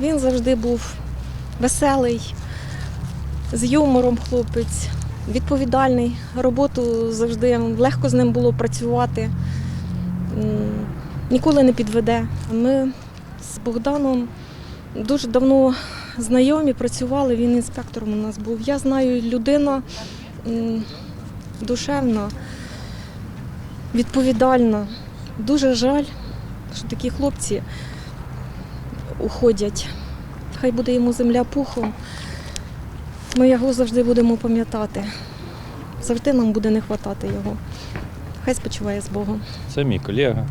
Він завжди був веселий, з юмором хлопець, відповідальний. Роботу завжди легко з ним було працювати. Ніколи не підведе. Ми з Богданом дуже давно знайомі, працювали. Він інспектором у нас був. Я знаю, людина душевна, відповідальна. Дуже жаль, що такі хлопці уходять. Хай буде йому земля пухом. Ми його завжди будемо пам'ятати. Завжди нам буде не вистачати його. Хай спочиває з Богом. Це мій колега.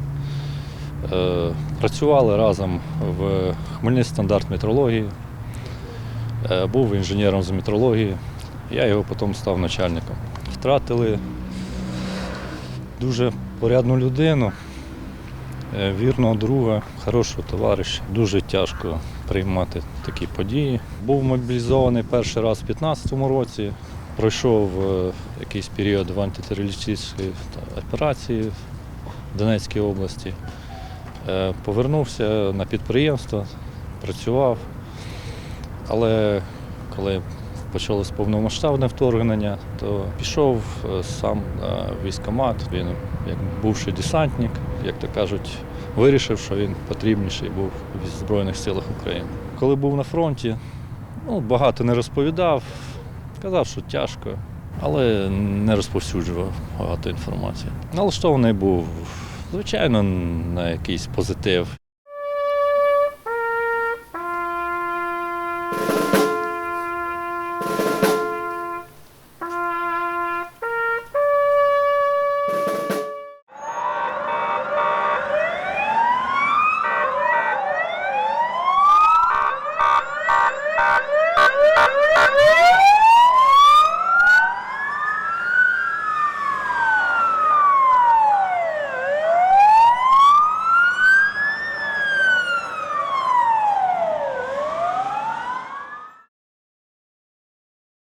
Е, Працювали разом в Хмельницький стандарт метрології. Е, Був інженером з метрології. Я його потім став начальником. Втратили дуже порядну людину, вірного друга, хорошого товариша. Дуже тяжко приймати такі події. Був мобілізований перший раз у 2015 році. Пройшов е, якийсь період в антитерористичній операції в Донецькій області. Е, Повернувся на підприємство, працював, але коли почалось повномасштабне вторгнення, то пішов е, сам на військкомат. Він, як бувший десантник, як то кажуть, вирішив, що він потрібніший був в Збройних силах України. Коли був на фронті, ну, багато не розповідав, казав, що тяжко, але не розповсюджував багато інформації. Налаштований був, звичайно, на якийсь позитив.